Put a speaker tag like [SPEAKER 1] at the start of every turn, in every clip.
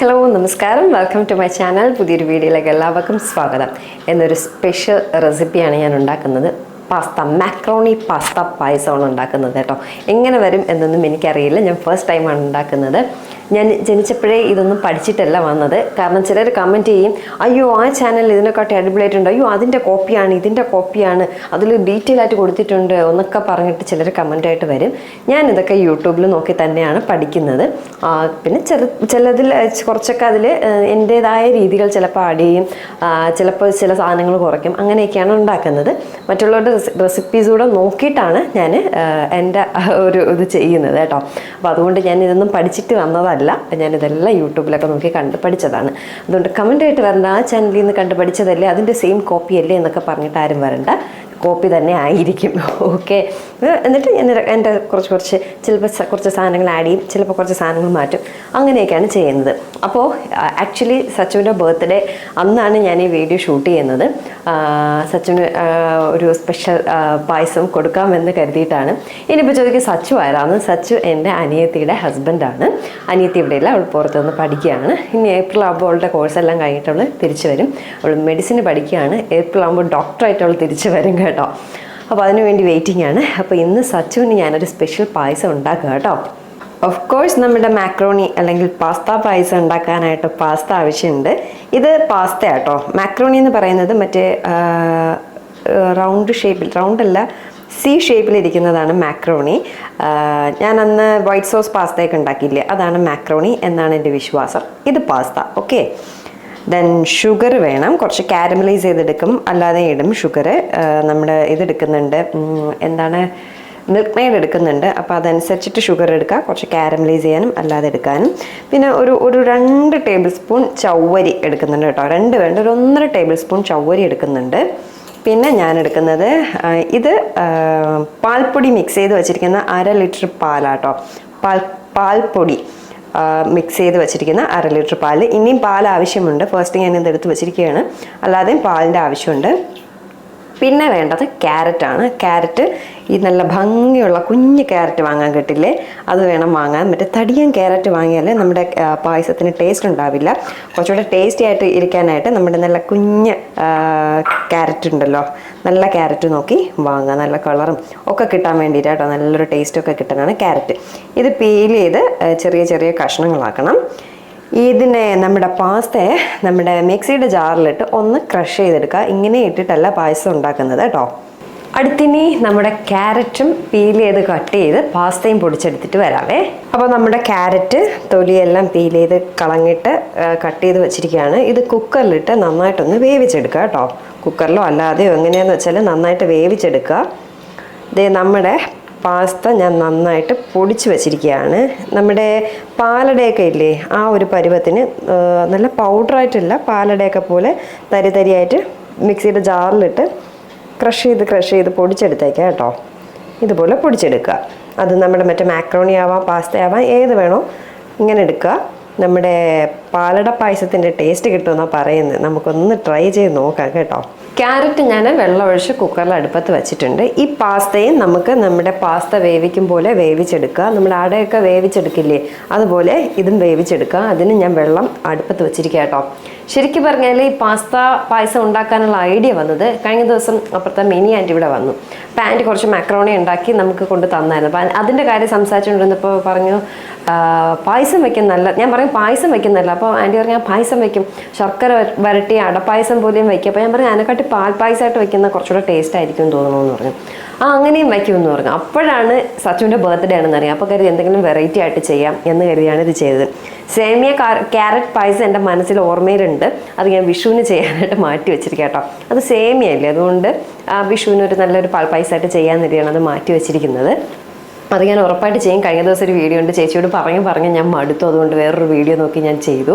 [SPEAKER 1] Hello നമസ്കാരം. Welcome to my channel പുതിയൊരു വീഡിയോയിലേക്ക് എല്ലാവർക്കും സ്വാഗതം. എന്നൊരു സ്പെഷ്യൽ റെസിപ്പിയാണ് ഞാൻ ഉണ്ടാക്കുന്നത്. പാസ്ത മാക്രോണി പാസ്ത പായസമാണ് ഉണ്ടാക്കുന്നത് കേട്ടോ. എങ്ങനെ വരും എന്നൊന്നും എനിക്കറിയില്ല. ഞാൻ ഫസ്റ്റ് ടൈമാണ് ഉണ്ടാക്കുന്നത്. ഞാൻ ജനിച്ചപ്പോഴേ ഇതൊന്നും പഠിച്ചിട്ടല്ല വന്നത്. കാരണം ചിലർ കമന്റ് ചെയ്യും അയ്യോ ആ ചാനൽ ഇതിനെക്കാട്ടി അടിപൊളിയായിട്ടുണ്ട്. അയ്യോ അതിന്റെ കോപ്പിയാണ് ഇതിന്റെ കോപ്പിയാണ് അതിൽ ഡീറ്റെയിൽ ആയിട്ട് കൊടുത്തിട്ടുണ്ട് എന്നൊക്കെ പറഞ്ഞിട്ട് ചിലർ കമന്റായിട്ട് വരും. ഞാൻ ഇതൊക്കെ യൂട്യൂബിൽ നോക്കി തന്നെയാണ് പഠിക്കുന്നത്. പിന്നെ ചെറു ചിലതിൽ കുറച്ചൊക്കെ അതിൽ എന്റേതായ രീതികൾ ചിലപ്പോൾ ആഡ് ചെയ്യും. ചിലപ്പോൾ ചില സാധനങ്ങൾ കുറയ്ക്കും. അങ്ങനെയൊക്കെയാണ് ഉണ്ടാക്കുന്നത്. മറ്റുള്ളവരുടെ റെസിപ്പീസ് കൂടെ നോക്കിയിട്ടാണ് ഞാൻ എന്റെ ഒരു ഇത് ചെയ്യുന്നത് കേട്ടോ. അപ്പോൾ അതുകൊണ്ട് ഞാൻ ഇതൊന്നും പഠിച്ചിട്ട് വന്നതല്ല. ഞാനിതെല്ലാം യൂട്യൂബിലൊക്കെ നോക്കി കണ്ട് പഠിച്ചതാണ്. അതുകൊണ്ട് കമന്റ് ആയിട്ട് വരണ്ട ആ ചാനലിൽ നിന്ന് കണ്ട് പഠിച്ചതല്ലേ അതിന്റെ സെയിം കോപ്പി അല്ലേ എന്നൊക്കെ പറഞ്ഞിട്ട് ആരും വരണ്ട. കോപ്പി തന്നെ ആയിരിക്കും. ഓക്കെ എന്നിട്ട് ഞാൻ എന്റെ കുറച്ച് കുറച്ച് ചിലപ്പോൾ കുറച്ച് സാധനങ്ങൾ ആഡ് ചെയ്യും ചിലപ്പോൾ കുറച്ച് സാധനങ്ങൾ മാറ്റും. അങ്ങനെയൊക്കെയാണ് ചെയ്യുന്നത്. അപ്പോൾ ആക്ച്വലി സച്ചുവിന്റെ ബർത്ത്ഡേ അന്നാണ് ഞാൻ ഈ വീഡിയോ ഷൂട്ട് ചെയ്യുന്നത്. സച്ചിന് ഒരു സ്പെഷ്യൽ പായസം കൊടുക്കാമെന്ന് കരുതിയിട്ടാണ്. ഇനിയിപ്പോൾ ചോദിക്കും സച്ചു ആരാണ് സച്ചു എന്റെ അനിയത്തിയുടെ ഹസ്ബൻഡാണ് അനിയത്തി ഇവിടെയില്ല അവൾ പുറത്തുനിന്ന് പഠിക്കുകയാണ്. ഇനി ഏപ്രിൽ ആകുമ്പോൾ അവളുടെ കോഴ്സെല്ലാം കഴിഞ്ഞിട്ട് അവൾ തിരിച്ചു വരും. അവൾ മെഡിസിന് പഠിക്കുകയാണ്. ഏപ്രിൽ ആകുമ്പോൾ ഡോക്ടറായിട്ട് അവൾ തിരിച്ചു വരും കേട്ടോ. അപ്പോൾ അതിനു വേണ്ടി വെയിറ്റിംഗ് ആണ്. അപ്പോൾ ഇന്ന് സച്ചുവിന് ഞാനൊരു സ്പെഷ്യൽ പായസം ഉണ്ടാക്കുക കേട്ടോ. ഓഫ് കോഴ്സ് നമ്മുടെ മാക്രോണി അല്ലെങ്കിൽ പാസ്ത പായസം ഉണ്ടാക്കാനായിട്ട് പാസ്ത ആവശ്യമുണ്ട്. ഇത് പാസ്ത കേട്ടോ മാക്രോണി എന്ന് പറയുന്നത് മറ്റേ റൗണ്ട് ഷേപ്പിൽ റൗണ്ട് അല്ല സി ഷേപ്പിലിരിക്കുന്നതാണ് മാക്രോണി ഞാൻ അന്ന് വൈറ്റ് സോസ് പാസ്തയൊക്കെ ഉണ്ടാക്കിയില്ലേ? അതാണ് മാക്രോണി എന്നാണ് എന്റെ വിശ്വാസം. ഇത് പാസ്ത ഓക്കെ ദെൻ ഷുഗർ വേണം. കുറച്ച് കാരമലൈസ് ചെയ്തെടുക്കും. അല്ലാതെ ഇടും ഷുഗർ നമ്മൾ ഇതെടുക്കുന്നുണ്ട് എന്താണ്? മിൽക്ക് മെയ്ഡ് എടുക്കുന്നുണ്ട്. അപ്പോൾ അതനുസരിച്ചിട്ട് ഷുഗർ എടുക്കുക കുറച്ച് കാരമലൈസ് ചെയ്യാനും അല്ലാതെ എടുക്കാനും. പിന്നെ ഒരു ഒരു രണ്ട് ടേബിൾ സ്പൂൺ ചവ്വരി എടുക്കുന്നുണ്ട് കേട്ടോ. രണ്ട് വേണ്ട. ഒരു ഒന്നര ടേബിൾ സ്പൂൺ ചവ്വരി എടുക്കുന്നുണ്ട്. പിന്നെ ഞാൻ എടുക്കുന്നത് ഇത് പാൽപ്പൊടി മിക്സ് ചെയ്ത് വെച്ചിരിക്കുന്ന അര ലിറ്റർ പാലാട്ടോ. പാൽ പാൽപ്പൊടി. മിക്സ് ചെയ്ത് വെച്ചിരിക്കുന്ന അര ലിറ്റർ പാൽ ഇനിയും പാൽ ആവശ്യമുണ്ട്. ഫസ്റ്റ് ഞാൻ ഇത് എടുത്ത് വെച്ചിരിക്കുകയാണ്. അല്ലാതെയും പാലിന്റെ ആവശ്യമുണ്ട്. പിന്നെ വേണ്ടത് ക്യാരറ്റാണ് ക്യാരറ്റ് ഈ നല്ല ഭംഗിയുള്ള കുഞ്ഞ് ക്യാരറ്റ് വാങ്ങാൻ കിട്ടില്ലേ? അത് വേണം വാങ്ങാൻ. മറ്റേ തടിയൻ ക്യാരറ്റ് വാങ്ങിയാലേ നമ്മുടെ പായസത്തിന് ടേസ്റ്റ് ഉണ്ടാവില്ല. കുറച്ചുകൂടെ ടേസ്റ്റി ആയിട്ട് ഇരിക്കാനായിട്ട് നമ്മുടെ നല്ല കുഞ്ഞ് ക്യാരറ്റ് ഉണ്ടല്ലോ. നല്ല ക്യാരറ്റ് നോക്കി വാങ്ങുക നല്ല കളറും ഒക്കെ കിട്ടാൻ വേണ്ടിയിട്ട് കേട്ടോ നല്ലൊരു ടേസ്റ്റൊക്കെ കിട്ടാനാണ് ക്യാരറ്റ് ഇത് പീൽ ചെയ്ത് ചെറിയ ചെറിയ കഷ്ണങ്ങളാക്കണം. ഇതിനെ നമ്മുടെ പാസ്തയെ നമ്മുടെ മിക്സിയുടെ ജാറിലിട്ട് ഒന്ന് ക്രഷ് ചെയ്തെടുക്കുക. ഇങ്ങനെ ഇട്ടിട്ടല്ല പായസം ഉണ്ടാക്കുന്നത് കേട്ടോ. അടുത്തിനി നമ്മുടെ ക്യാരറ്റും പീൽ ചെയ്ത് കട്ട് ചെയ്ത് പാസ്തയും പൊടിച്ചെടുത്തിട്ട് വരാവേ. അപ്പോൾ നമ്മുടെ ക്യാരറ്റ് തൊലിയെല്ലാം പീൽ ചെയ്ത് കളഞ്ഞിട്ട് കട്ട് ചെയ്ത് വെച്ചിരിക്കുകയാണ്. ഇത് കുക്കറിലിട്ട് നന്നായിട്ടൊന്ന് വേവിച്ചെടുക്കുക കേട്ടോ. കുക്കറിലോ അല്ലാതെയോ എങ്ങനെയാണെന്ന് വെച്ചാൽ നന്നായിട്ട് വേവിച്ചെടുക്കുക. ദേ നമ്മുടെ പാസ്ത ഞാൻ നന്നായിട്ട് പൊടിച്ച് വെച്ചിരിക്കുകയാണ്. നമ്മുടെ പാലടയൊക്കെ ഇല്ലേ ആ ഒരു പരുവത്തിന് നല്ല പൗഡറായിട്ടില്ല പാലടയൊക്കെ പോലെ തരി തരിയായിട്ട് മിക്സിയുടെ ജാറിലിട്ട് ക്രഷ് ചെയ്ത് ക്രഷ് ചെയ്ത് പൊടിച്ചെടുത്തേക്കാം കേട്ടോ. ഇതുപോലെ പൊടിച്ചെടുക്കുക. അത് നമ്മുടെ മറ്റേ മാക്രോണി ആവാം പാസ്ത ആവാം ഏത് വേണോ ഇങ്ങനെ എടുക്കുക. നമ്മുടെ പാലട പായസത്തിന്റെ ടേസ്റ്റ് കിട്ടുമെന്നാണ് പറയുന്നത്. നമുക്കൊന്ന് ട്രൈ ചെയ്ത് നോക്കാം കേട്ടോ. ക്യാരറ്റ് ഞാൻ വെള്ളമൊഴിച്ച് കുക്കറിൽ അടുപ്പത്ത് വെച്ചിട്ടുണ്ട്. ഈ പാസ്തയും നമുക്ക് നമ്മുടെ പാസ്ത വേവിക്കും പോലെ വേവിച്ചെടുക്കുക. നമ്മുടെ അടയൊക്കെ വേവിച്ചെടുക്കില്ലേ? അതുപോലെ ഇതും വേവിച്ചെടുക്കുക. അതിന് ഞാൻ വെള്ളം അടുപ്പത്ത് വെച്ചിരിക്കാം കേട്ടോ. ശരിക്കും പറഞ്ഞാൽ ഈ പാസ്ത പായസം ഉണ്ടാക്കാനുള്ള ഐഡിയ വന്നത് കഴിഞ്ഞ ദിവസം അപ്പുറത്തെ മിനി ആന്റി ഇവിടെ വന്നു. അപ്പം ആന്റി കുറച്ച് മാക്രോണി ഉണ്ടാക്കി നമുക്ക് കൊണ്ട് തന്നായിരുന്നു. അപ്പം അതിന്റെ കാര്യം സംസാരിച്ചുകൊണ്ടിരുന്നപ്പോൾ പറഞ്ഞു "ആ, പായസം വെക്കും ഞാൻ പറയും പായസം വെക്കുന്നല്ല അപ്പോൾ ആന്റി പറഞ്ഞു "ഞാൻ പായസം വെക്കും. ശർക്കര വര- വരട്ടി അടപ്പായസം പോലെയും വയ്ക്കും അപ്പോൾ ഞാൻ പറഞ്ഞു അതിനെക്കാട്ടി പാൽ പായസമായിട്ട് വെക്കുന്ന കുറച്ചുകൂടെ ടേസ്റ്റ് ആയിരിക്കും തോന്നുന്നു പറഞ്ഞു. ആ അങ്ങനെയും വയ്ക്കുമെന്ന് പറഞ്ഞു. അപ്പോഴാണ് സച്ചുവിന്റെ ബർത്ത്ഡേ ആണെന്ന് അറിയാം. അപ്പോൾ കരുതി എന്തെങ്കിലും വെറൈറ്റി ആയിട്ട് ചെയ്യാം എന്ന് കരുതിയാണ് ഇത് ചെയ്തത്. സേമിയ ക്യാരറ്റ് പായസം എന്റെ മനസ്സിൽ ഓർമ്മയിലുണ്ട്. അത് ഞാൻ വിഷുവിന് ചെയ്യാനായിട്ട് മാറ്റി വെച്ചിരിക്കാം കേട്ടോ അത് സേമിയ അല്ലേ? അതുകൊണ്ട് വിഷുവിന് ഒരു നല്ലൊരു പായസമായിട്ട് ചെയ്യാൻ വേണ്ടിയാണ് അത് മാറ്റി വെച്ചിരിക്കുന്നത്. അത് ഞാൻ ഉറപ്പായിട്ട് ചെയ്യും. കഴിഞ്ഞ ദിവസം ഒരു വീഡിയോ ഉണ്ട്. ചേച്ചിയോട് പറഞ്ഞു പറഞ്ഞ് ഞാൻ മടുത്തു. അതുകൊണ്ട് വേറൊരു വീഡിയോ നോക്കി ഞാൻ ചെയ്തു.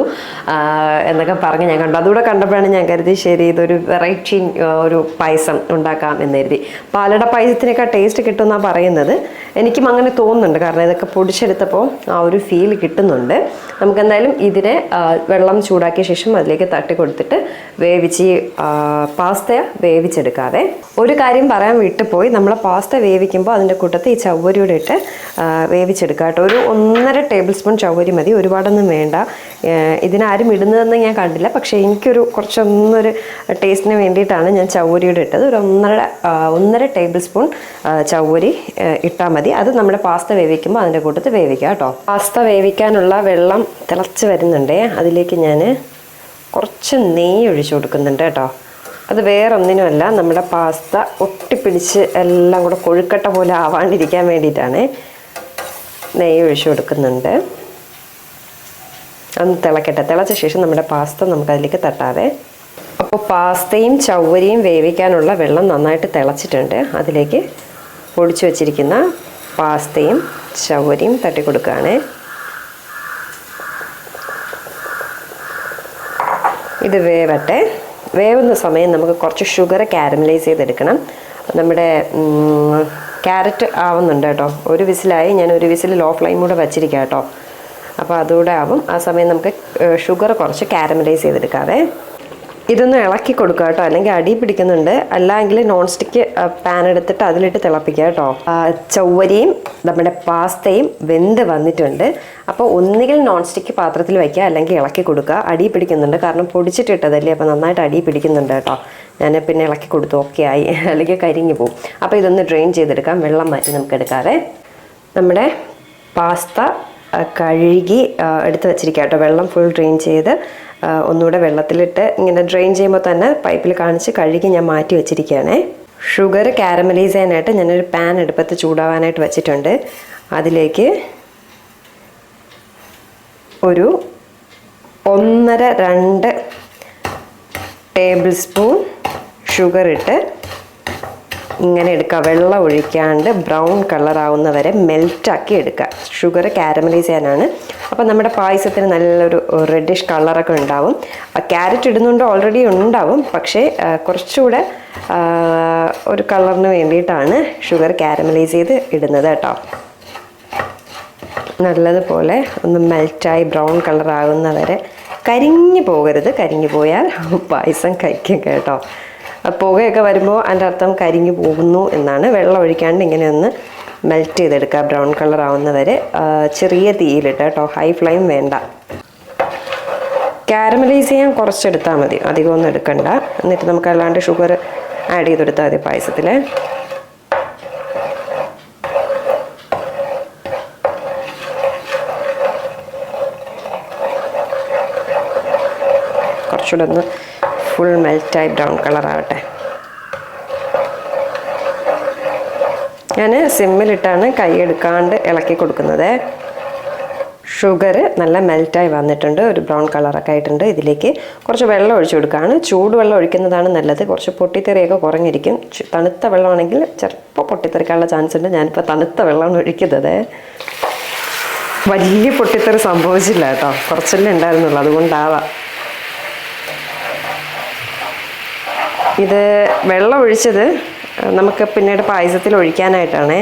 [SPEAKER 1] എന്നൊക്കെ പറഞ്ഞ് ഞാൻ കണ്ടു. അതുകൂടെ കണ്ടപ്പോഴാണ് ഞാൻ കരുതി ശരി ഇതൊരു വെറൈറ്റി ഒരു പായസം ഉണ്ടാക്കാം എന്ന് കരുതി. പാലട പായസത്തിനൊക്കെ ടേസ്റ്റ് കിട്ടുമെന്നാണ് പറയുന്നത്. എനിക്കും അങ്ങനെ തോന്നുന്നുണ്ട്. കാരണം ഇതൊക്കെ പൊടിച്ചെടുത്തപ്പോൾ ആ ഒരു ഫീൽ കിട്ടുന്നുണ്ട്. നമുക്കെന്തായാലും ഇതിനെ വെള്ളം ചൂടാക്കിയ ശേഷം അതിലേക്ക് തട്ടി കൊടുത്തിട്ട് വേവിച്ച് പാസ്ത വേവിച്ചെടുക്കാതെ ഒരു കാര്യം പറയാൻ വിട്ടുപോയി. നമ്മളെ പാസ്ത വേവിക്കുമ്പോൾ അതിന്റെ കൂട്ടത്തിൽ ഈ ചവ്വരിയോടെ ഇട്ട് വേവിച്ചെടുക്കുക കേട്ടോ. ഒരു ഒന്നര ടേബിൾ സ്പൂൺ ചവ്വരി മതി. ഒരുപാടൊന്നും വേണ്ട. ഇതിനാരും ഇടുന്നതെന്ന് ഞാൻ കണ്ടില്ല. പക്ഷേ എനിക്കൊരു കുറച്ചൊന്നൊരു ടേസ്റ്റിന് വേണ്ടിയിട്ടാണ് ഞാൻ ചവ്വരിയുടെ ഇട്ടത്. ഒരു ഒന്നര ഒന്നര ടേബിൾ സ്പൂൺ ചവ്വരി ഇട്ടാൽ മതി. അത് നമ്മുടെ പാസ്ത വേവിക്കുമ്പോൾ അതിന്റെ കൂട്ടത്തിൽ വേവിക്കുക കേട്ടോ. പാസ്ത വേവിക്കാനുള്ള വെള്ളം തിളച്ച് വരുന്നുണ്ടേ. അതിലേക്ക് ഞാൻ കുറച്ച് നെയ്യ് ഒഴിച്ചു കൊടുക്കുന്നുണ്ട് കേട്ടോ. അത് വേറൊന്നിനുമല്ല നമ്മുടെ പാസ്ത ഒട്ടിപ്പിടിച്ച് എല്ലാം കൂടെ കൊഴുക്കട്ട പോലെ ആവാണ്ടിരിക്കാൻ വേണ്ടിയിട്ടാണ് നെയ്യ് ഒഴിച്ചു കൊടുക്കുന്നുണ്ട്. ഒന്ന് തിളക്കട്ടെ. തിളച്ച ശേഷം നമ്മുടെ പാസ്ത നമുക്ക് അതിലേക്ക് തട്ടാതെ അപ്പോൾ പാസ്തയും ചവ്വരിയും വേവിക്കാനുള്ള വെള്ളം നന്നായിട്ട് തിളച്ചിട്ടുണ്ട്. അതിലേക്ക് പൊടിച്ചു വച്ചിരിക്കുന്ന പാസ്തയും ചവ്വരിയും തട്ടി കൊടുക്കുകയാണ്. ഇത് വേവട്ടെ. വേവുന്ന സമയം നമുക്ക് കുറച്ച് ഷുഗർ കാരമലൈസ് ചെയ്തെടുക്കണം. നമ്മുടെ ക്യാരറ്റ് ആവുന്നുണ്ട് കേട്ടോ. ഒരു വിസിലായി ഞാൻ ഒരു വിസിൽ ലോ ഫ്ലെയിം കൂടെ വച്ചിരിക്കാം കേട്ടോ. അപ്പോൾ അതുകൂടെ ആവും. ആ സമയം നമുക്ക് ഷുഗർ കുറച്ച് കാരമലൈസ് ചെയ്തെടുക്കാവേ. ഇതൊന്ന് ഇളക്കി കൊടുക്കുക കേട്ടോ. അല്ലെങ്കിൽ അടി പിടിക്കുന്നുണ്ട്. അല്ലെങ്കിൽ നോൺ സ്റ്റിക്ക് പാൻ എടുത്തിട്ട് അതിലിട്ട് തിളപ്പിക്കുക കേട്ടോ. ചൊവ്വരിയും നമ്മുടെ പാസ്തയും വെന്ത് വന്നിട്ടുണ്ട്. അപ്പോൾ ഒന്നുകിൽ നോൺ സ്റ്റിക്ക് പാത്രത്തിൽ വയ്ക്കുക അല്ലെങ്കിൽ ഇളക്കി കൊടുക്കുക. അടി പിടിക്കുന്നുണ്ട്. കാരണം പൊടിച്ചിട്ടിട്ടതല്ലേ? അപ്പോൾ നന്നായിട്ട് അടി പിടിക്കുന്നുണ്ട് കേട്ടോ. ഞാൻ പിന്നെ ഇളക്കി കൊടുത്തു. ഓക്കെ ആയി. അല്ലെങ്കിൽ കരിഞ്ഞു പോകും. അപ്പോൾ ഇതൊന്ന് ഡ്രെയിൻ ചെയ്തെടുക്കാം. വെള്ളം മാറ്റി നമുക്ക് എടുക്കാതെ നമ്മുടെ പാസ്ത കഴുകി എടുത്ത് വെച്ചിരിക്കുക കേട്ടോ. വെള്ളം ഫുൾ ഡ്രെയിൻ ചെയ്ത് ഒന്നുകൂടെ വെള്ളത്തിലിട്ട് ഇങ്ങനെ ഡ്രെയിൻ ചെയ്യുമ്പോൾ തന്നെ പൈപ്പിൽ കാണിച്ച് കഴുകി ഞാൻ മാറ്റി വെച്ചിരിക്കുകയാണേ. ഷുഗർ കാരമലൈസ് ചെയ്യാനായിട്ട് ഞാനൊരു പാൻ എടുപ്പത്ത് ചൂടാവാനായിട്ട് വെച്ചിട്ടുണ്ട്. അതിലേക്ക് ഒരു ഒന്നര രണ്ട് ടേബിൾ സ്പൂൺ ഷുഗർ ഇട്ട് ഇങ്ങനെ എടുക്കുക. വെള്ളം ഒഴിക്കാണ്ട് ബ്രൗൺ കളർ ആവുന്ന വരെ മെൽറ്റാക്കി എടുക്കുക. ഷുഗർ കാരമലൈസ് ചെയ്യാനാണ്. അപ്പോൾ നമ്മുടെ പായസത്തിന് നല്ലൊരു റെഡിഷ് കളറൊക്കെ ഉണ്ടാവും. ക്യാരറ്റ് ഇടുന്നുണ്ട് ഓൾറെഡി ഉണ്ടാവും. പക്ഷേ കുറച്ചുകൂടെ ഒരു കളറിന് വേണ്ടിയിട്ടാണ് ഷുഗർ കാരമലൈസ് ചെയ്ത് ഇടുന്നത് കേട്ടോ. നല്ലതുപോലെ ഒന്ന് മെൽറ്റായി ബ്രൗൺ കളർ ആകുന്ന വരെ കരിഞ്ഞു പോകരുത്. കരിഞ്ഞു പോയാൽ പായസം കഴിക്കും കേട്ടോ. പുകയൊക്കെ വരുമ്പോൾ അതിന്റെ അർത്ഥം കരിഞ്ഞു പോകുന്നു എന്നാണ്. വെള്ളം ഒഴിക്കാണ്ട് ഇങ്ങനെ ഒന്ന് മെൽറ്റ് ചെയ്തെടുക്കുക. ബ്രൗൺ കളർ ആവുന്നവരെ ചെറിയ തീയിലിട്ട് കേട്ടോ. ഹൈ ഫ്ലെയിം വേണ്ട. കാരമലൈസ് ചെയ്യാൻ കുറച്ചെടുത്താൽ മതി. അധികമൊന്നും എടുക്കണ്ട. എന്നിട്ട് നമുക്ക് അല്ലാണ്ട് ഷുഗർ ആഡ് ചെയ്തെടുത്താൽ മതി പായസത്തിൽ കുറച്ചുകൂടെ ഒന്ന് ഫുൾ മെൽറ്റായി ബ്രൗൺ കളർ ആവട്ടെ. ഞാൻ സിമ്മിലിട്ടാണ് കൈ എടുക്കാണ്ട് ഇളക്കി കൊടുക്കുന്നത്. ഷുഗർ നല്ല മെൽറ്റായി വന്നിട്ടുണ്ട്. ഒരു ബ്രൗൺ കളറൊക്കെ ആയിട്ടുണ്ട്. ഇതിലേക്ക് കുറച്ച് വെള്ളം ഒഴിച്ചു കൊടുക്കുകയാണ് ചൂടുവെള്ളം ഒഴിക്കുന്നതാണ് നല്ലത്. കുറച്ച് പൊട്ടിത്തെറിയൊക്കെ കുറഞ്ഞിരിക്കും. തണുത്ത വെള്ളമാണെങ്കിൽ ചിലപ്പോൾ പൊട്ടിത്തെറിക്കാനുള്ള ചാൻസ് ഉണ്ട്. ഞാനിപ്പോൾ തണുത്ത വെള്ളമാണ് ഒഴിക്കുന്നത്. വലിയ പൊട്ടിത്തെറി സംഭവിച്ചില്ല കേട്ടോ. കുറച്ചല്ലേ ഉണ്ടായിരുന്നുള്ളൂ. അതുകൊണ്ടാവാം. ഇത് വെള്ളം ഒഴിച്ചത് നമുക്ക് പിന്നീട് പായസത്തിൽ ഒഴിക്കാനായിട്ടാണ്.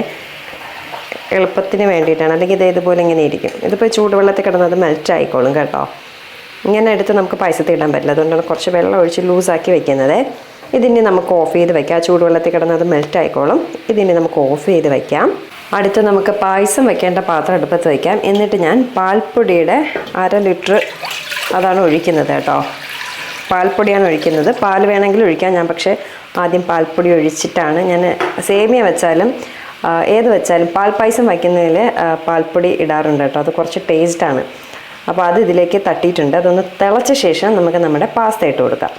[SPEAKER 1] എളുപ്പത്തിന് വേണ്ടിയിട്ടാണ്. അല്ലെങ്കിൽ ഇത് ഇതുപോലെ ഇങ്ങനെ ഇരിക്കും. ഇതിപ്പോൾ ചൂടുവെള്ളത്തിൽ കിടന്നത് മെൽറ്റ് ആയിക്കോളും കേട്ടോ. ഇങ്ങനെ എടുത്ത് നമുക്ക് പായസത്തിൽ ഇടാൻ പറ്റില്ല. അതുകൊണ്ടാണ് കുറച്ച് വെള്ളം ഒഴിച്ച് ലൂസാക്കി വെക്കുന്നത്. ഇതിനി നമുക്ക് ഓഫ് ചെയ്ത് വെക്കാം. ചൂടുവെള്ളത്തിൽ കിടന്നത് മെൽറ്റ് ആയിക്കോളും. ഇതിനി നമുക്ക് ഓഫ് ചെയ്ത് വെക്കാം. അടുത്ത് നമുക്ക് പായസം വെക്കേണ്ട പാത്രം അടുപ്പത്ത് വയ്ക്കാം എന്നിട്ട് ഞാൻ പാൽപ്പൊടിയുടെ അര ലിറ്റർ അതാണ് ഒഴിക്കുന്നത് കേട്ടോ. പാൽപ്പൊടിയാണ് ഒഴിക്കുന്നത്. പാൽ വേണമെങ്കിൽ ഒഴിക്കാം. ഞാൻ പക്ഷേ ആദ്യം പാൽപ്പൊടി ഒഴിച്ചിട്ടാണ്. ഞാൻ സേമിയ വെച്ചാലും ഏത് വെച്ചാലും പാൽ പായസം വയ്ക്കുന്നതിൽ പാൽപ്പൊടി ഇടാറുണ്ട് കേട്ടോ. അത് കുറച്ച് ടേസ്റ്റാണ് അപ്പോൾ അത് ഇതിലേക്ക് തട്ടിയിട്ടുണ്ട്. അതൊന്ന് തിളച്ച ശേഷം നമുക്ക് നമ്മുടെ പാസ്ത ഇട്ട് കൊടുക്കാം.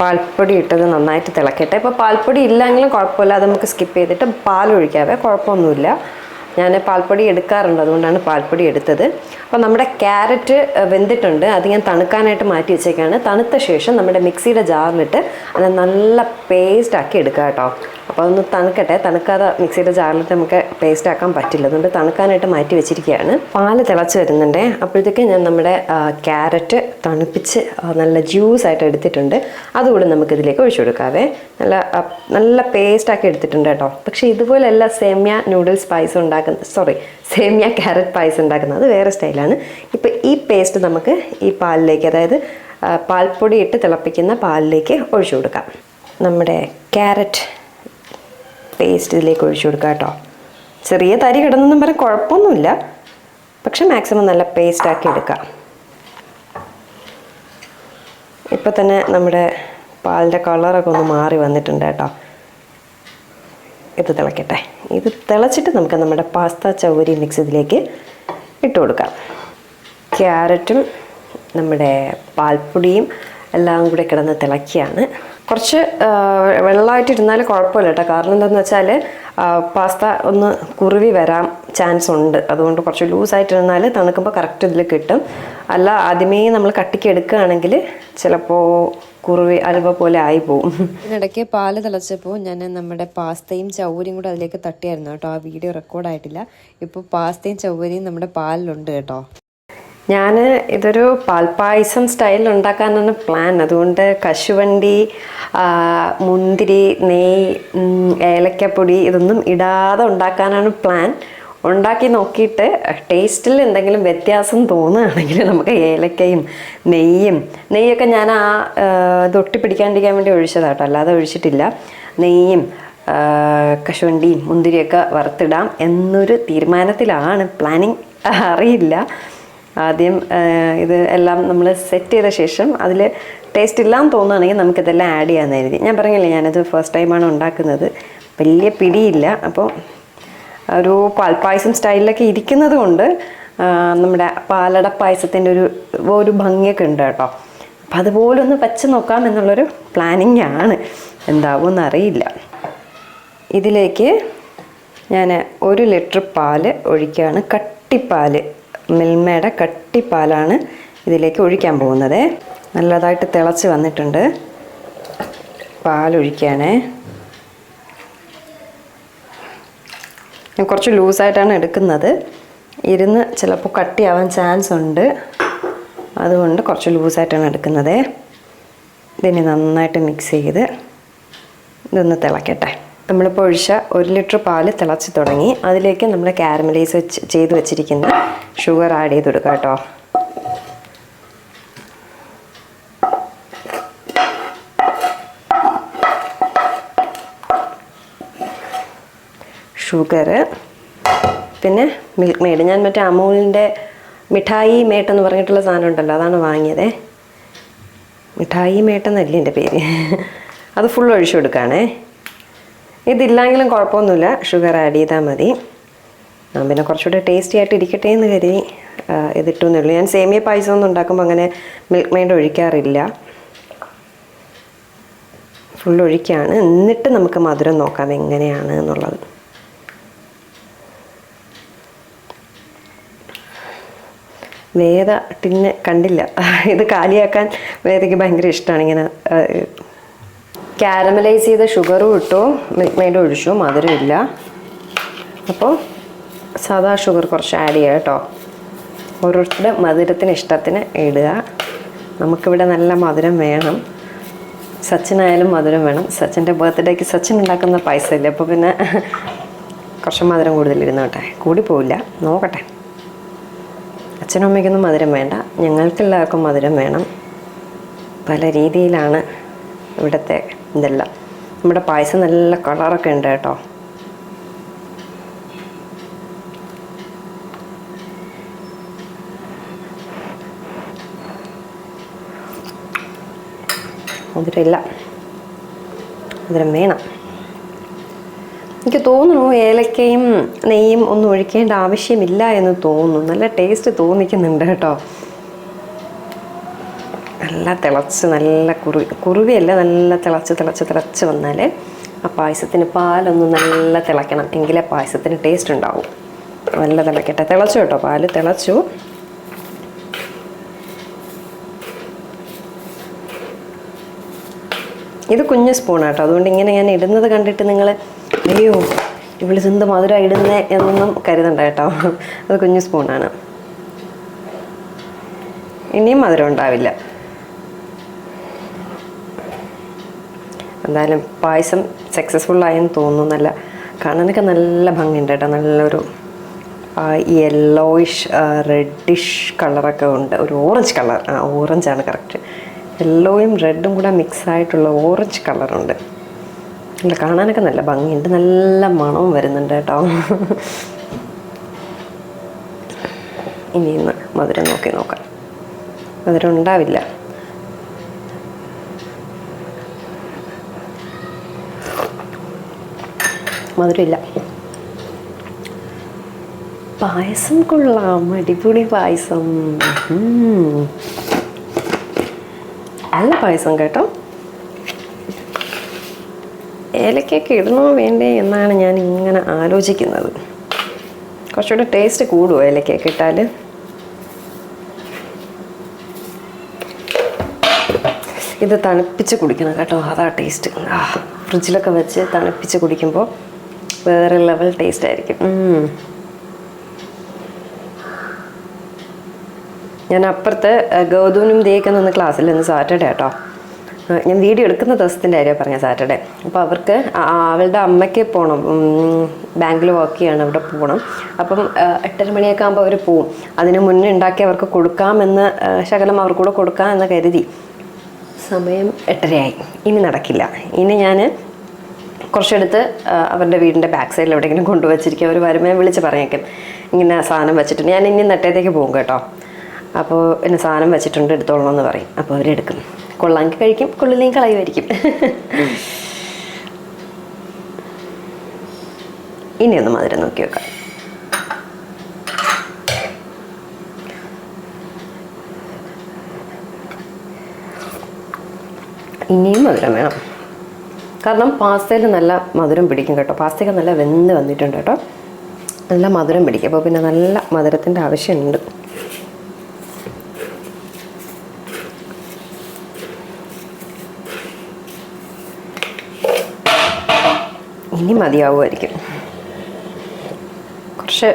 [SPEAKER 1] പാൽപ്പൊടി ഇട്ടത് നന്നായിട്ട് തിളക്കട്ടെ. ഇപ്പോൾ പാൽപ്പൊടി ഇല്ലെങ്കിലും കുഴപ്പമില്ല. അത് നമുക്ക് സ്കിപ്പ് ചെയ്തിട്ട് പാൽ ഒഴിക്കാവേ കുഴപ്പമൊന്നുമില്ല. ഞാൻ പാൽപ്പൊടി എടുക്കാറുണ്ട് അതുകൊണ്ടാണ് പാൽപ്പൊടി എടുത്തത്. അപ്പോൾ നമ്മുടെ ക്യാരറ്റ് വെന്തിട്ടുണ്ട്. അത് ഞാൻ തണുക്കാനായിട്ട് മാറ്റി വെച്ചേക്കാണ്. തണുത്ത ശേഷം നമ്മുടെ മിക്സിയുടെ ജാറിലിട്ട് അത് നല്ല പേസ്റ്റ് ആക്കി എടുക്കുക കേട്ടോ. അപ്പോൾ അതൊന്ന് തണുക്കട്ടെ. തണുക്കാതെ മിക്സിയുടെ ജാറിലിട്ട് നമുക്ക് പേസ്റ്റ് ആക്കാൻ പറ്റില്ല. അതുകൊണ്ട് തണുക്കാനായിട്ട് മാറ്റി വെച്ചിരിക്കുകയാണ്. പാൽ തിളച്ച് വരുന്നുണ്ട്. അപ്പോഴത്തേക്ക് ഞാൻ നമ്മുടെ ക്യാരറ്റ് തണുപ്പിച്ച് നല്ല ജ്യൂസ് ആയിട്ട് എടുത്തിട്ടുണ്ട്. അതുകൂടി നമുക്കിതിലേക്ക് ഒഴിച്ചു കൊടുക്കാവേ. നല്ല നല്ല പേസ്റ്റ് ആക്കി എടുത്തിട്ടുണ്ട് കേട്ടോ. പക്ഷേ ഇതുപോലെ ഇതുപോലെയല്ല സേമ്യ നൂഡിൽസ് പായസം ഉണ്ടാക്കുന്നത് സോറി സേമിയ ക്യാരറ്റ് പായസം ഉണ്ടാക്കുന്നത്. വേറെ സ്റ്റൈലാണ്. ഇപ്പോൾ ഈ പേസ്റ്റ് നമുക്ക് ഈ പാലിലേക്ക് അതായത് പാൽപ്പൊടി ഇട്ട് തിളപ്പിക്കുന്ന പാലിലേക്ക് ഒഴിച്ചു കൊടുക്കാം. നമ്മുടെ ക്യാരറ്റ് പേസ്റ്റ് ഇതിലേക്ക് ഒഴിച്ചു കൊടുക്കാം കേട്ടോ. ചെറിയ തരി കിടന്നെന്നും പറയാൻ കുഴപ്പമൊന്നുമില്ല. പക്ഷെ മാക്സിമം നല്ല പേസ്റ്റാക്കി എടുക്കാം. ഇപ്പം തന്നെ നമ്മുടെ പാലിന്റെ കളറൊക്കെ ഒന്ന് മാറി വന്നിട്ടുണ്ട് കേട്ടോ. ഇത് തിളക്കട്ടെ. ഇത് തിളച്ചിട്ട് നമുക്ക് നമ്മുടെ പാസ്ത ചൗരി മിക്സ് ഇതിലേക്ക് ഇട്ട് കൊടുക്കാം. ക്യാരറ്റും നമ്മുടെ പാൽപ്പൊടിയും എല്ലാം കൂടെ കിടന്ന് തിളക്കിയാണ്. കുറച്ച് ആ, വെള്ളമായിട്ടിരുന്നാൽ കുഴപ്പമില്ല കേട്ടോ. കാരണം എന്താണെന്ന് വെച്ചാൽ പാസ്ത ഒന്ന് കുറുവി വരാൻ ചാൻസ് ഉണ്ട്. അതുകൊണ്ട് കുറച്ച് ലൂസായിട്ടിരുന്നാൽ തണുക്കുമ്പോൾ കറക്റ്റ് ഇതിൽ കിട്ടും. അല്ല ആദ്യമേ നമ്മൾ കട്ടിക്ക് എടുക്കുകയാണെങ്കിൽ ചിലപ്പോൾ കുറുവി അലുവ പോലെ ആയി പോകും
[SPEAKER 2] ഇതിനിടയ്ക്ക് പാൽ തിളച്ചപ്പോൾ ഞാൻ നമ്മുടെ പാസ്തയും ചൗവരിയും കൂടെ അതിലേക്ക് തട്ടിയായിരുന്നു കേട്ടോ. ആ വീഡിയോ റെക്കോർഡായിട്ടില്ല ഇപ്പോൾ പാസ്തയും ചൗവരിയും നമ്മുടെ പാലിലുണ്ട് കേട്ടോ.
[SPEAKER 1] ഞാൻ ഇതൊരു പാൽപ്പായസം സ്റ്റൈലിൽ ഉണ്ടാക്കാനാണ് പ്ലാൻ അതുകൊണ്ട് കശുവണ്ടി മുന്തിരി നെയ് ഏലക്കപ്പൊടി ഇതൊന്നും ഇടാതെ ഉണ്ടാക്കാനാണ് പ്ലാൻ ഉണ്ടാക്കി നോക്കിയിട്ട് ടേസ്റ്റിൽ എന്തെങ്കിലും വ്യത്യാസം തോന്നുകയാണെങ്കിൽ നമുക്ക് ഏലക്കയും നെയ്യും നെയ്യൊക്കെ ഞാൻ ആ ഒട്ടിപ്പിടിക്കാണ്ടിരിക്കാൻ വേണ്ടി ഒഴിച്ചതാട്ടോ അല്ലാതെ ഒഴിച്ചിട്ടില്ല. നെയ്യും കശുവണ്ടിയും മുന്തിരിയൊക്കെ വറുത്തിടാം എന്നൊരു തീരുമാനത്തിലാണ്. പ്ലാനിങ് അറിയില്ല. ആദ്യം ഇത് എല്ലാം നമ്മൾ സെറ്റ് ചെയ്ത ശേഷം അതിൽ ടേസ്റ്റ് ഇല്ലാന്ന് തോന്നുകയാണെങ്കിൽ നമുക്കിതെല്ലാം ആഡ് ചെയ്യാമെന്ന് ഞാൻ പറഞ്ഞില്ലേ ഞാനത് ഫസ്റ്റ് ടൈമാണ് ഉണ്ടാക്കുന്നത്. വലിയ പിടിയില്ല. അപ്പോൾ ഒരു പാൽപ്പായസം സ്റ്റൈലിലൊക്കെ ഇരിക്കുന്നത് കൊണ്ട് നമ്മുടെ പാലട പായസത്തിന്റെ ഒരു ഒരു ഭംഗിയൊക്കെ ഉണ്ട് കേട്ടോ. അപ്പം അതുപോലെ ഒന്ന് വെച്ച് നോക്കാം എന്നുള്ളൊരു പ്ലാനിങ് ആണ് എന്താവുമെന്ന് അറിയില്ല. ഇതിലേക്ക് ഞാൻ ഒരു ലിറ്റർ പാൽ ഒഴിക്കുകയാണ്. കട്ടിപ്പാൽ മിൽമയുടെ കട്ടിപ്പാലാണ് ഇതിലേക്ക് ഒഴിക്കാൻ പോകുന്നത്. നല്ലതായിട്ട് തിളച്ച് വന്നിട്ടുണ്ട്. പാലൊഴിക്കുകയാണേ. ഞാൻ കുറച്ച് ലൂസായിട്ടാണ് എടുക്കുന്നത്. ഇരുന്ന് ചിലപ്പോൾ കട്ടിയാവാൻ ചാൻസ് ഉണ്ട്. അതുകൊണ്ട് കുറച്ച് ലൂസായിട്ടാണ് എടുക്കുന്നത്. ഇതിനെ നന്നായിട്ട് മിക്സ് ചെയ്ത് ഇതൊന്ന് തിളക്കട്ടെ. നമ്മളിപ്പോൾ ഒഴിച്ച ഒരു ലിറ്റർ പാൽ തിളച്ച് തുടങ്ങി. അതിലേക്ക് നമ്മൾ കാരമലൈസ് വെച്ച് ചെയ്ത് വെച്ചിരിക്കുന്ന ഷുഗർ ആഡ് ചെയ്ത് കൊടുക്കാം കേട്ടോ. ഷുഗർ പിന്നെ മിൽക്ക് മെയ്ഡ്. ഞാൻ മറ്റേ അമൂലിന്റെ മിഠായി മേട്ട് എന്ന് പറഞ്ഞിട്ടുള്ള സാധനം ഉണ്ടല്ലോ അതാണ് വാങ്ങിയത്. മിഠായി മേട്ടെന്നല്ലേ എന്റെ പേര്. അത് ഫുൾ ഒഴിച്ചു കൊടുക്കുകയാണേ. ഇതില്ലെങ്കിലും കുഴപ്പമൊന്നുമില്ല. ഷുഗർ ആഡ് ചെയ്താൽ മതി. ആ, പിന്നെ കുറച്ചുകൂടെ ടേസ്റ്റി ആയിട്ട് ഇരിക്കട്ടെ എന്ന് കരുതി ഇതിട്ടൊന്നുള്ളൂ ഇതിട്ടു ഞാൻ സേമിയ പായസം ഒന്നും ഉണ്ടാക്കുമ്പോൾ അങ്ങനെ മിൽക്ക് മെയ്ഡ് ഒഴിക്കാറില്ല. ഫുൾ ഒഴിക്കുകയാണ്. എന്നിട്ട് നമുക്ക് മധുരം നോക്കാം എങ്ങനെയാണ് എന്നുള്ളത്. വേദ ടിന്ന് കണ്ടില്ല. ഇത് കാലിയാക്കാൻ വേദയ്ക്ക് ഭയങ്കര ഇഷ്ടമാണ് ഇങ്ങനെ കാരമലൈസ് ചെയ്ത ഷുഗറും ഇട്ടു. മിൽക്ക് മെയ്ഡ് ഒഴിച്ചു. മധുരം ഇല്ല. അപ്പോൾ സാധാ ഷുഗർ കുറച്ച് ആഡ് ചെയ്യുക കേട്ടോ. ഓരോരുത്തരുടെ മധുരത്തിന് ഇഷ്ടത്തിന് ഇടുക. നമുക്കിവിടെ നല്ല മധുരം വേണം. സച്ചിനായാലും മധുരം വേണം. സച്ചിന്റെ ബർത്ത്ഡേക്ക് സച്ചിൻ ഉണ്ടാക്കുന്ന പൈസ ഇല്ല? അപ്പോൾ പിന്നെ കുറച്ച് മധുരം കൂടുതലിരുന്നോട്ടെ കൂടി പോവില്ല. നോക്കട്ടെ. അച്ഛനും അമ്മയ്ക്കൊന്നും മധുരം വേണ്ട. ഞങ്ങൾക്കെല്ലാവർക്കും മധുരം വേണം. പല രീതിയിലാണ് ഇവിടുത്തെ ഇതെല്ലാം. നമ്മുടെ പായസം നല്ല കളറൊക്കെ ഉണ്ട് കേട്ടോ. മധുരമില്ല. മധുരം വേണം. എനിക്ക് തോന്നുന്നു ഏലക്കയും നെയ്യും ഒന്നും ഒഴിക്കേണ്ട ആവശ്യമില്ല എന്ന് തോന്നുന്നു. നല്ല ടേസ്റ്റ് തോന്നിക്കുന്നുണ്ട് കേട്ടോ. നല്ല തിളച്ച് നല്ല കുറുവി കുറുവിയല്ല നല്ല തിളച്ച് തിളച്ച് തിളച്ച് വന്നാൽ ആ പായസത്തിന് പാലൊന്ന് നല്ല തിളയ്ക്കണം എങ്കിലേ പായസത്തിന് ടേസ്റ്റ് ഉണ്ടാവും. നല്ല തിളക്കട്ടെ. തിളച്ചു കേട്ടോ പാൽ തിളച്ചു. ഇത് കുഞ്ഞു സ്പൂണാട്ടോ അതുകൊണ്ട് ഇങ്ങനെ ഞാൻ ഇടുന്നത് കണ്ടിട്ട് നിങ്ങൾ അയ്യോ ഇവിടെ എന്ത് മധുരം ഇടുന്നേ എന്നൊന്നും കരുതണ്ട കേട്ടോ. അത് കുഞ്ഞു സ്പൂണാണ്. ഇനിയും മധുരം ഉണ്ടാവില്ല. എന്തായാലും പായസം സക്സസ്ഫുൾ ആയെന്ന് തോന്നുന്നു നല്ല കാണാനൊക്കെ നല്ല ഭംഗിയുണ്ട് കേട്ടോ. നല്ലൊരു യെല്ലോയിഷ് റെഡിഷ് കളറൊക്കെ ഉണ്ട്. ഒരു ഓറഞ്ച് കളർ ആ ഓറഞ്ചാണ് കറക്റ്റ് യെല്ലോയും റെഡും കൂടെ മിക്സ് ആയിട്ടുള്ള ഓറഞ്ച് കളറുണ്ട് നല്ല കാണാനൊക്കെ നല്ല ഭംഗിയുണ്ട്. നല്ല മണവും വരുന്നുണ്ട് കേട്ടോ. ഇനി ഇന്ന് മധുരം നോക്കി നോക്കാം. മധുരം ഉണ്ടാവില്ല. മധുരമില്ല പായസം കൊള്ളാം. അടിപൊളി പായസം. നല്ല പായസം കേട്ടോ. ഏലക്കൊക്കെ ഇടണോ വേണ്ടേ എന്നാണ് ഞാൻ ഇങ്ങനെ ആലോചിക്കുന്നത്. കുറച്ചുകൂടെ ടേസ്റ്റ് കൂടുമോ ഏലക്കൊക്കെ ഇട്ടാൽ ഇത് തണുപ്പിച്ച് കുടിക്കണം കേട്ടോ അതാ ടേസ്റ്റ് ആ ഫ്രിഡ്ജിലൊക്കെ വെച്ച് തണുപ്പിച്ച് കുടിക്കുമ്പോൾ വേറെ ലെവൽ ടേസ്റ്റ് ആയിരിക്കും. ഞാൻ അപ്പുറത്ത് ഗൗതമിനും ദേക്കും ക്ലാസ്സിൽ ഇന്ന് സാറ്റർഡേ കേട്ടോ ഞാൻ വീഡിയോ എടുക്കുന്ന ദിവസത്തിന്റെ കാര്യം പറഞ്ഞ സാറ്റർഡേ. അപ്പോൾ അവർക്ക് അവളുടെ അമ്മയ്ക്ക് പോകണം. ബാങ്കിൽ വർക്ക് ചെയ്യാണ് അവിടെ പോകണം. അപ്പം എട്ടര മണിയൊക്കെ ആകുമ്പോൾ അവർ പോവും. അതിന് മുന്നേ ഉണ്ടാക്കി അവർക്ക് കൊടുക്കാമെന്ന് ശകലം അവർക്കൂടെ കൊടുക്കാം എന്ന് കരുതി. സമയം എട്ടരയായി. ഇനി നടക്കില്ല. ഇനി ഞാൻ കുറച്ചെടുത്ത് അവരുടെ വീടിന്റെ ബാക്ക് സൈഡിൽ എവിടെയെങ്കിലും കൊണ്ടുവച്ചിരിക്കും. അവർ വരുമ്പോൾ വിളിച്ച് പറഞ്ഞേക്കും. ഇങ്ങനെ സാധനം വെച്ചിട്ടുണ്ട്. ഞാൻ ഇനി നട്ടേത്തേക്ക് പോകും കേട്ടോ. അപ്പോൾ എന്നെ സാധനം വെച്ചിട്ടുണ്ട് എടുത്തോളണം എന്ന് പറയും. അപ്പോൾ അവരെടുക്കും കൊള്ളാമെങ്കിൽ കഴിക്കും കൊള്ളില്ലെങ്കിൽ കളയുമായിരിക്കും. ഇനി ഒന്ന് മധുരം നോക്കി വെക്കാം. ഇനിയും മധുരം വേണം. കാരണം പാസ്തയിൽ നല്ല മധുരം പിടിക്കും കേട്ടോ. പാസ്തയൊക്കെ നല്ല വെന്ത് വന്നിട്ടുണ്ട് കേട്ടോ. നല്ല മധുരം പിടിക്കും. അപ്പോൾ പിന്നെ നല്ല മധുരത്തിന്റെ ആവശ്യമുണ്ട്. മതിയാവുമായിരിക്കും. കുറച്ച്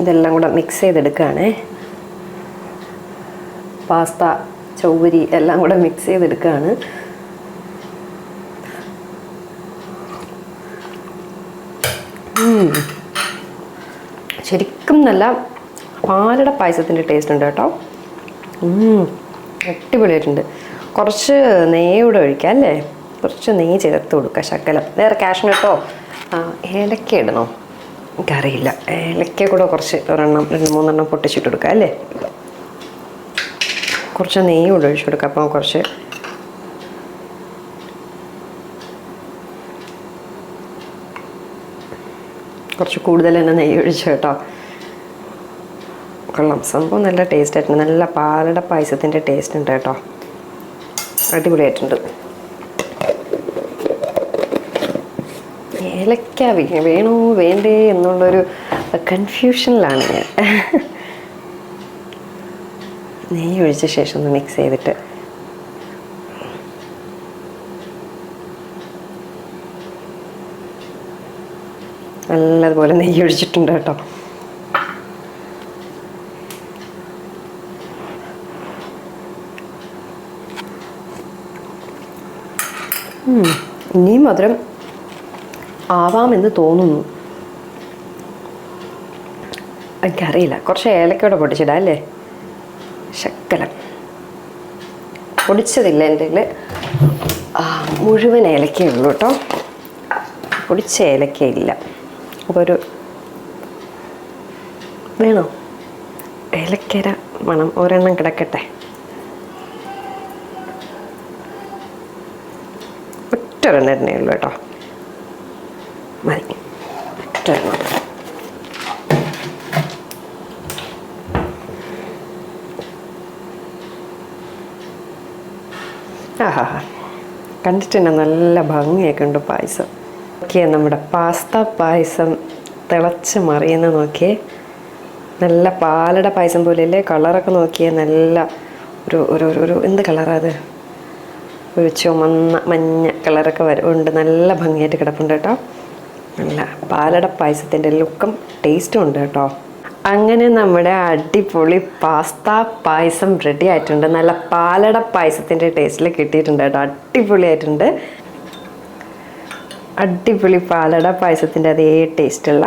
[SPEAKER 1] ഇതെല്ലാം കൂടെ മിക്സ് ചെയ്തെടുക്കുകയാണേ. പാസ്ത ചൗവരി എല്ലാം കൂടെ മിക്സ് ചെയ്തെടുക്കുകയാണ്. ശരിക്കും നല്ല പാലട പായസത്തിന്റെ ടേസ്റ്റ് ഉണ്ട് കേട്ടോ. അടിപൊളിയായിട്ടുണ്ട്. കുറച്ച് നെയ്യൂടെ ഒഴിക്കാം അല്ലേ? കുറച്ച് നെയ്യ് ചേർത്ത് കൊടുക്കുക ശകലം. വേറെ കാഷ്നട്ടോ ഏലക്ക ഇടണോ? എനിക്കറിയില്ല. ഏലക്ക കൂടെ കുറച്ച് ഒരെണ്ണം രണ്ട് മൂന്നെണ്ണം പൊട്ടിച്ചിട്ട് കൊടുക്കുക അല്ലേ? കുറച്ച് നെയ്യ് കൂടെ ഒഴിച്ചു കൊടുക്കുക അപ്പം കുറച്ച് കുറച്ച് കൂടുതൽ തന്നെ നെയ്യ് ഒഴിച്ചു കേട്ടോ. കൊള്ളാം. സംഭവം നല്ല ടേസ്റ്റ് ആയിട്ടുണ്ട്. നല്ല പാലട പായസത്തിന്റെ ടേസ്റ്റ് ഉണ്ട് കേട്ടോ. അടിപൊളിയായിട്ടുണ്ട്. ഏലക്ക വേണോ വേണ്ടേ എന്നുള്ളൊരു കൺഫ്യൂഷനിലാണ് ഞാൻ നെയ്യ് ഒഴിച്ച ശേഷം ഒന്ന് മിക്സ് ചെയ്തിട്ട് നല്ലതുപോലെ നെയ്യ് ഒഴിച്ചിട്ടുണ്ട് കേട്ടോ. ഇനിയും മധുരം ആവാമെന്ന് തോന്നുന്നു. എനിക്കറിയില്ല. കുറച്ച് ഏലക്കോടെ പൊടിച്ചിടാം അല്ലേ? ശക്കലം പൊടിച്ചതില്ല എന്റെ മുഴുവൻ ഏലക്കേ ഉള്ളൂ കേട്ടോ. പൊടിച്ച ഏലക്കയില്ല അപ്പോൾ ഒരു വേണോ? ഏലക്കര മണം ഒരെണ്ണം കിടക്കട്ടെ. ഒറ്റ ഒരെണ്ണം ഇടണേ ഉള്ളൂ കേട്ടോ. മതി. ആഹാ. കണ്ടിട്ട് തന്നെ നല്ല ഭംഗിയൊക്കെ ഉണ്ട് പായസം. ഓക്കെ നമ്മുടെ പാസ്ത പായസം തിളച്ച് മറിയുന്ന നോക്കിയേ. നല്ല പാലട പായസം പോലെയല്ലേ? കളറൊക്കെ നോക്കിയേ നല്ല ഒരു ഒരു- ഒരു എന്ത് കളറാത് ഒരു ചുമന്ന മഞ്ഞ കളറൊക്കെ വരും ഉണ്ട്. നല്ല ഭംഗിയായിട്ട് കിടപ്പുണ്ട് കേട്ടോ. നല്ല പാലട പായസത്തിന്റെ ലുക്കും ടേസ്റ്റും ഉണ്ട് കേട്ടോ. അങ്ങനെ നമ്മുടെ അടിപൊളി പാസ്ത പായസം റെഡി ആയിട്ടുണ്ട്. നല്ല പാലട പായസത്തിന്റെ ടേസ്റ്റിൽ കിട്ടിയിട്ടുണ്ട് കേട്ടോ. അടിപൊളിയായിട്ടുണ്ട്. അടിപൊളി പാലട പായസത്തിന്റെ അതേ ടേസ്റ്റുള്ള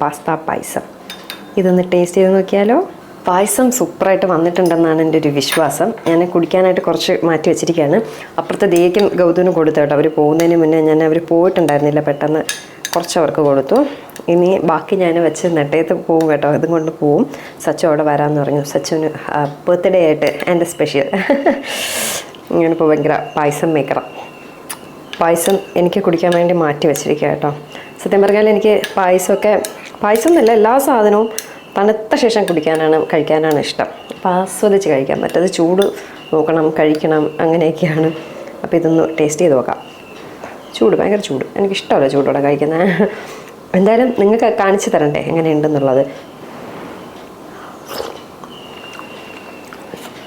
[SPEAKER 1] പാസ്ത പായസം. ഇതൊന്ന് ടേസ്റ്റ് ചെയ്ത് നോക്കിയാലോ? പായസം സൂപ്പറായിട്ട് വന്നിട്ടുണ്ടെന്നാണ് എന്റെ ഒരു വിശ്വാസം. ഞാൻ കുടിക്കാനായിട്ട് കുറച്ച് മാറ്റി വെച്ചിരിക്കുകയാണ്. അപ്പുറത്തെ ദേഹിക്കും ഗൗതമിന് കൊടുത്തു കേട്ടോ. അവർ പോകുന്നതിന് മുന്നേ ഞാൻ അവർ പോയിട്ടുണ്ടായിരുന്നില്ല പെട്ടെന്ന്. കുറച്ച് അവർക്ക് കൊടുത്തു. ഇനി ബാക്കി ഞാൻ വെച്ച് നെട്ടയത്ത് പോവും കേട്ടോ. ഇതും കൊണ്ട് പോവും. സച്ചു അവിടെ വരാമെന്ന് പറഞ്ഞു. സച്ചുവിന് ബർത്ത്ഡേ ആയിട്ട് എന്റെ സ്പെഷ്യൽ ഞാനിപ്പോൾ ഭയങ്കര പായസം മേക്കറ പായസം എനിക്ക് കുടിക്കാൻ വേണ്ടി മാറ്റി വെച്ചിരിക്കുക കേട്ടോ. സത്യം പറഞ്ഞാൽ എനിക്ക് പായസമൊക്കെ പായസം എന്നല്ല എല്ലാ സാധനവും തണുത്ത ശേഷം കുടിക്കാനാണ് കഴിക്കാനാണ് ഇഷ്ടം. അപ്പോൾ ആസ്വദിച്ച് കഴിക്കാൻ പറ്റും. അത് ചൂട് നോക്കണം കഴിക്കണം അങ്ങനെയൊക്കെയാണ്. അപ്പോൾ ഇതൊന്ന് ടേസ്റ്റ് ചെയ്ത് നോക്കാം. ചൂട് ഭയങ്കര ചൂട്. എനിക്കിഷ്ടമല്ല ചൂടോടെ കഴിക്കുന്നത് എന്തായാലും നിങ്ങൾക്ക് കാണിച്ചു തരണ്ടേ എങ്ങനെയുണ്ടെന്നുള്ളത്.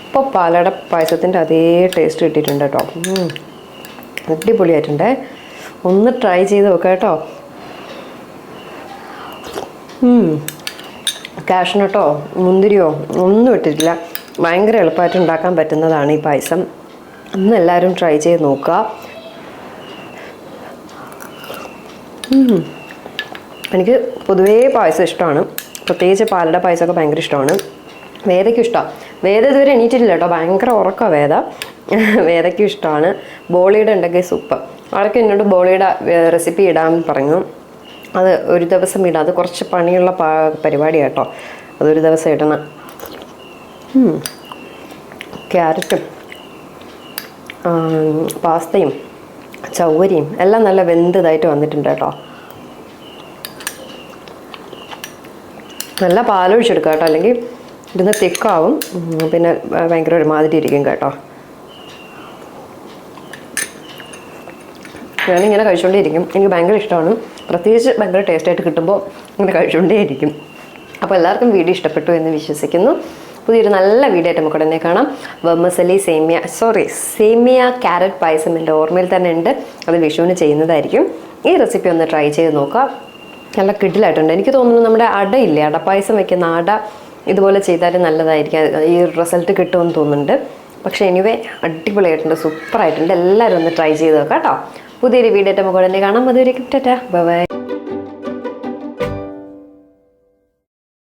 [SPEAKER 1] ഇപ്പോൾ പാലട പായസത്തിന്റെ അതേ ടേസ്റ്റ് കിട്ടിയിട്ടുണ്ട് കേട്ടോ. അടിപൊളിയായിട്ടുണ്ടേ. ഒന്ന് ട്രൈ ചെയ്ത് നോക്കാം കേട്ടോ. കാഷ്നട്ടോ മുന്തിരിയോ ഒന്നും ഇട്ടിട്ടില്ല. ഭയങ്കര എളുപ്പമായിട്ട് ഉണ്ടാക്കാൻ പറ്റുന്നതാണ് ഈ പായസം. ഒന്ന് എല്ലാവരും ട്രൈ ചെയ്ത് നോക്കുക. എനിക്ക് പൊതുവേ പായസം ഇഷ്ടമാണ്. പ്രത്യേകിച്ച് പാലട പായസമൊക്കെ ഭയങ്കര ഇഷ്ടമാണ്. വേദയ്ക്കും ഇഷ്ടമാണ് വേദ ഇതുവരെ എണീറ്റിട്ടില്ല കേട്ടോ. ഭയങ്കര ഉറക്കമാണ് വേദ. വേദയ്ക്കും ഇഷ്ടമാണ് ബോളിയുടെ ഉണ്ടെങ്കിൽ സൂപ്പർ. അവർക്ക് എന്നോട് ബോളിയുടെ റെസിപ്പി ഇടാമെന്ന് പറഞ്ഞു? അത് ഒരു ദിവസം ഇടാം. അത് കുറച്ച് പണിയുള്ള പാ പരിപാടി കേട്ടോ. അതൊരു ദിവസം ഇടണം. ക്യാരറ്റും പാസ്തയും ചൗവരിയും എല്ലാം നല്ല വെന്തതായിട്ട് വന്നിട്ടുണ്ട് കേട്ടോ. നല്ല പാലൊഴിച്ചെടുക്കുക കേട്ടോ അല്ലെങ്കിൽ ഇരുന്ന് തിക്കാവും. പിന്നെ ഭയങ്കര ഒരുമാതിരി ഇരിക്കും കേട്ടോ. ഞാനിങ്ങനെ കഴിച്ചുകൊണ്ടേയിരിക്കും എനിക്ക് ഭയങ്കര ഇഷ്ടമാണ്. പ്രത്യേകിച്ച് ഭയങ്കര ടേസ്റ്റായിട്ട് കിട്ടുമ്പോൾ ഇങ്ങനെ കഴിച്ചുകൊണ്ടേയിരിക്കും അപ്പോൾ എല്ലാവർക്കും വീഡിയോ ഇഷ്ടപ്പെട്ടു എന്ന് വിശ്വസിക്കുന്നു. പുതിയൊരു നല്ല വീഡിയോ ആയിട്ട് നമുക്ക് ഉടനെ കാണാം. വെമ്മസലി സേമിയ സോറി സേമിയ ക്യാരറ്റ് പായസം എന്റെ ഓർമ്മയിൽ തന്നെ ഉണ്ട്. അത് വിഷുവിന് ചെയ്യുന്നതായിരിക്കും. ഈ റെസിപ്പി ഒന്ന് ട്രൈ ചെയ്ത് നോക്കുക നല്ല കിഡിലായിട്ടുണ്ട് എനിക്ക് തോന്നുന്നു നമ്മുടെ അടയില്ലേ? അടപ്പായസം വെക്കുന്ന അട ഇതുപോലെ ചെയ്താൽ നല്ലതായിരിക്കും. ഈ റിസൾട്ട് കിട്ടുമെന്ന് തോന്നുന്നുണ്ട്. പക്ഷേ എനിവേ അടിപൊളിയായിട്ടുണ്ട്. സൂപ്പറായിട്ടുണ്ട് എല്ലാവരും ഒന്ന് ട്രൈ ചെയ്ത് നോക്കാം കേട്ടോ. പുതിയൊരു വീഡിയോ നമുക്ക് ഉടനെ കാണാം. അതുവരെ ടാറ്റാ. ബൈ